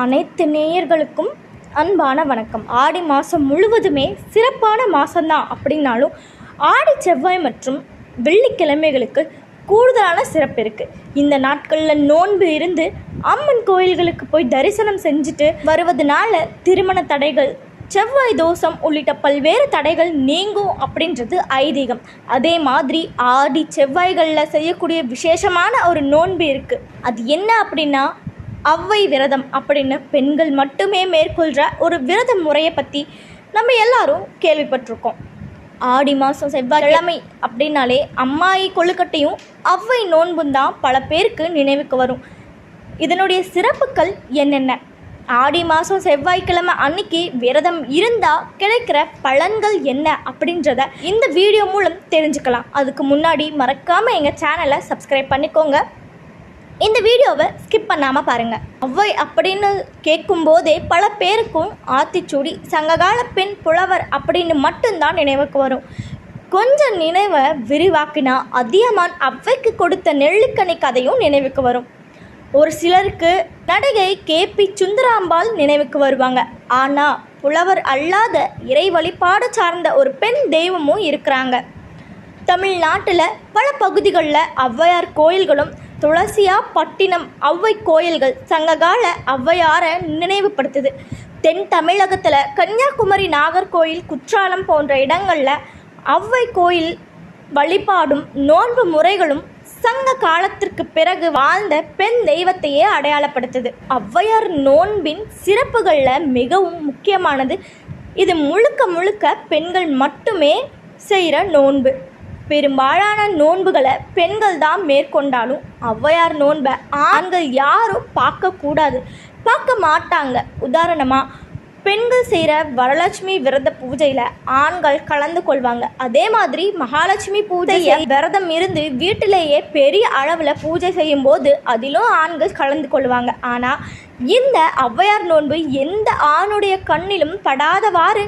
அனைத்து நேயர்களுக்கும் அன்பான வணக்கம். ஆடி மாதம் முழுவதுமே சிறப்பான மாதம்தான் அப்படின்னாலும் ஆடி செவ்வாய் மற்றும் வெள்ளிக்கிழமைகளுக்கு கூடுதலான சிறப்பு இருக்குது இந்த நாட்களில் நோன்பு இருந்து அம்மன் கோயில்களுக்கு போய் தரிசனம் செஞ்சுட்டு வருவதனால திருமண தடைகள் செவ்வாய் தோஷம் உள்ளிட்ட பல்வேறு தடைகள் நீங்கும் அப்படின்றது ஐதீகம். அதே மாதிரி ஆடி செவ்வாய்களில் செய்யக்கூடிய விசேஷமான ஒரு நோன்பு இருக்குது அது என்ன அப்படின்னா அவ்வை விரதம் அப்படின்னு பெண்கள் மட்டுமே மேற்கொள்கிற ஒரு விரத முறையை பற்றி நம்ம எல்லாரும் கேள்விப்பட்டிருக்கோம். ஆடி மாதம் செவ்வாய்க்கிழமை அப்படின்னாலே அம்மாயி கொழுக்கட்டையும் அவ்வை நோன்பும் தான் பல பேருக்கு நினைவுக்கு வரும். இதனுடைய சிறப்புகள் என்னென்ன? ஆடி மாதம் செவ்வாய்க்கிழமை அன்னைக்கு விரதம் இருந்தால் கிடைக்கிற பலன்கள் என்ன அப்படின்றத இந்த வீடியோ மூலம் தெரிஞ்சுக்கலாம். அதுக்கு முன்னாடி மறக்காமல் எங்கள் சேனலை சப்ஸ்கிரைப் பண்ணிக்கோங்க. இந்த வீடியோவை ஸ்கிப் பண்ணாமல் பாருங்கள் அவ்வை அப்படின்னு கேட்கும்போதே பல பேருக்கும் ஆத்திச்சூடி சங்ககால பெண் புலவர் அப்படின்னு மட்டும்தான் நினைவுக்கு வரும். கொஞ்சம் நினைவை விரிவாக்கினா அதியமான் அவ்வைக்கு கொடுத்த நெல்லுக்கணி கதையும் நினைவுக்கு வரும். ஒரு சிலருக்கு நடிகை கே. பி. சுந்தராம்பாள் நினைவுக்கு வருவாங்க. ஆனால் புலவர் அல்லாத இறை வழிபாடு சார்ந்த ஒரு பெண் தெய்வமும் இருக்கிறாங்க. தமிழ்நாட்டில் பல பகுதிகளில் ஔவையார் கோயில்களும் துளசியா பட்டினம் ஔவை கோயில்கள் சங்ககால ஔவையாரை நினைவுபடுத்துது. தென் தமிழகத்தில் கன்னியாகுமரி நாகர்கோயில் குற்றாலம் போன்ற இடங்களில் ஔவை கோயில் வழிபாடும் நோன்பு முறைகளும் சங்க காலத்திற்கு பிறகு வாழ்ந்த பெண் தெய்வத்தையே அடையாளப்படுத்துது. ஔவையார் நோன்பின் சிறப்புகளில் மிகவும் முக்கியமானது. இது முழுக்க முழுக்க பெண்கள் மட்டுமே செய்கிற நோன்பு. பெரும்பாலான நோன்புகளை பெண்கள் தான் மேற்கொண்டாலும் ஔவையார் நோன்பை ஆண்கள் யாரும் பார்க்கக்கூடாது பார்க்க மாட்டாங்க. உதாரணமாக பெண்கள் செய்கிற வரலட்சுமி விரத பூஜையில் ஆண்கள் கலந்து கொள்வாங்க. அதே மாதிரி மகாலட்சுமி பூஜையை விரதம் இருந்து வீட்டிலேயே பெரிய அளவில் பூஜை செய்யும்போது அதிலும் ஆண்கள் கலந்து கொள்வாங்க. ஆனால் இந்த ஔவையார் நோன்பு எந்த ஆணுடைய கண்ணிலும் படாதவாறு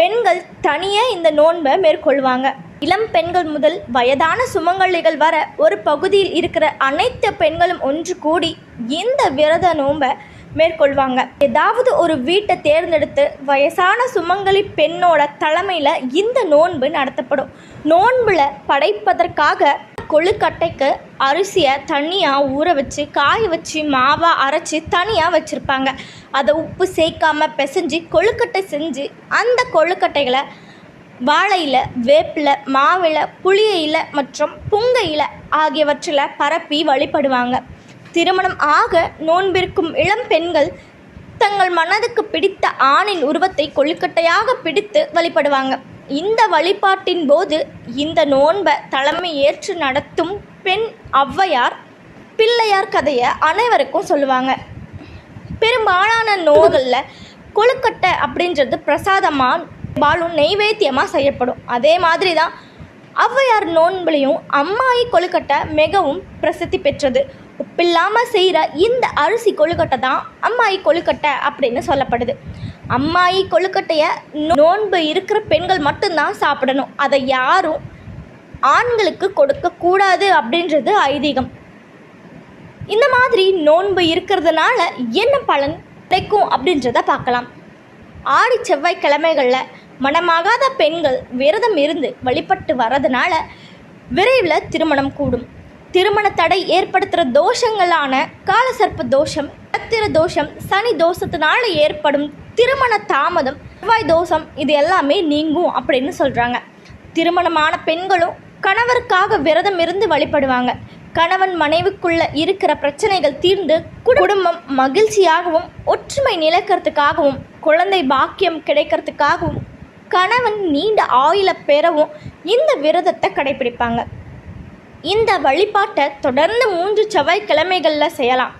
பெண்கள் தனியே இந்த நோன்பை மேற்கொள்வாங்க. இளம் பெண்கள் முதல் வயதான சுமங்கலிகள் வர ஒரு பகுதியில் இருக்கிற அனைத்து பெண்களும் ஒன்று கூடி இந்த விரத நோன்பை மேற்கொள்வாங்க. ஏதாவது ஒரு வீட்டை தேர்ந்தெடுத்து வயசான சுமங்கலி பெண்ணோட தலைமையில் இந்த நோன்பு நடத்தப்படும். நோன்புல படைப்பதற்காக கொழுக்கட்டைக்கு அரிசியை தனியாக ஊற வச்சு காய வச்சு மாவாக அரைச்சி தனியாக வச்சுருப்பாங்க. அதை உப்பு சேர்க்காம பிசைஞ்சு கொழுக்கட்டை செஞ்சு அந்த கொழுக்கட்டைகளை வாழை இலை வேப்பிலை மாவிலை புளிய இலை மற்றும் புங்க இலை ஆகியவற்றில் பரப்பி வழிபடுவாங்க. திருமணம் ஆக நோன்பிருக்கும் இளம் பெண்கள் தங்கள் மனதுக்கு பிடித்த ஆணின் உருவத்தை கொழுக்கட்டையாக பிடித்து வழிபடுவாங்க. இந்த வழிபாட்டின் போது இந்த நோன்பை தலைமை ஏற்று நடத்தும் பெண் ஔவையார் பிள்ளையார் கதையை அனைவருக்கும் சொல்லுவாங்க. பெரும்பாலான நோய்களில் கொழுக்கட்டை அப்படின்றது பிரசாதமாக பாலும் நெய்வேத்தியமாக செய்யப்படும். அதே மாதிரி தான் ஔவையார் நோன்புலையும் அம்மாயி கொழுக்கட்டை மிகவும் பிரசித்தி பெற்றது. உப்பில்லாமல் செய்கிற இந்த அரிசி கொழுக்கட்டை தான் அம்மாயி கொழுக்கட்டை அப்படின்னு சொல்லப்படுது. அம்மாயி கொழுக்கட்டையை நோன்பு இருக்கிற பெண்கள் மட்டும்தான் சாப்பிடணும். அதை யாரும் ஆண்களுக்கு கொடுக்கக்கூடாது அப்படின்றது ஐதீகம். இந்த மாதிரி நோன்பு இருக்கிறதுனால என்ன பலன் கிடைக்கும் அப்படின்றத பார்க்கலாம். ஆடி செவ்வாய்க்கிழமைகளில் மனமாகாத பெண்கள் விரதம் இருந்து வழிபட்டு வரதுனால விரைவில் திருமணம் கூடும். திருமண தடை ஏற்படுத்துகிற தோஷங்களான காலசர்ப்ப தோஷம் பத்திர தோஷம் சனி தோஷத்தினால ஏற்படும் திருமண தாமதம் செவ்வாய் தோஷம் இது எல்லாமே நீங்கும் அப்படின்னு சொல்கிறாங்க திருமணமான பெண்களும் கணவருக்காக விரதம் இருந்து வழிபடுவாங்க. கணவன் மனைவிக்குள்ள இருக்கிற பிரச்சனைகள் தீர்ந்து குடும்பம் மகிழ்ச்சியாகவும் ஒற்றுமை நிலக்கிறதுக்காகவும் குழந்தை பாக்கியம் கிடைக்கிறதுக்காகவும் கணவன் நீண்ட ஆயில பெறவும் இந்த விரதத்தை கடைபிடிப்பாங்க. இந்த வழிபாட்டை தொடர்ந்து மூன்று செவ்வாய்க்கிழமைகளில் செய்யலாம்.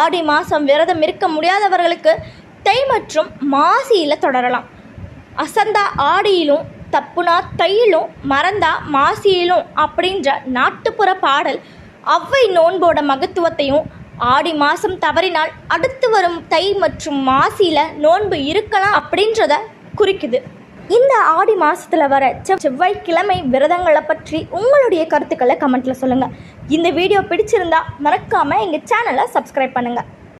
ஆடி மாதம் விரதம் இருக்க முடியாதவர்களுக்கு தை மற்றும் மாசியில் தொடரலாம். அசந்தா ஆடியிலும் தப்புனா தையிலும் மறந்தா மாசியிலும் அப்படின்ற நாட்டுப்புற பாடல் அவ்வை நோன்போட மகத்துவத்தையும் ஆடி மாதம் தவறினால் அடுத்து வரும் தை மற்றும் மாசியில் நோன்பு இருக்கலாம் அப்படின்றத குறிக்குது. இந்த ஆடி மாதத்தில் வர செவ் செவ்வாய்க்கிழமை விரதங்களை பற்றி உங்களுடைய கருத்துக்களை கமெண்ட்டில் சொல்லுங்கள் இந்த வீடியோ பிடிச்சிருந்தா மறக்காமல் எங்கள் சேனலை சப்ஸ்கிரைப் பண்ணுங்கள்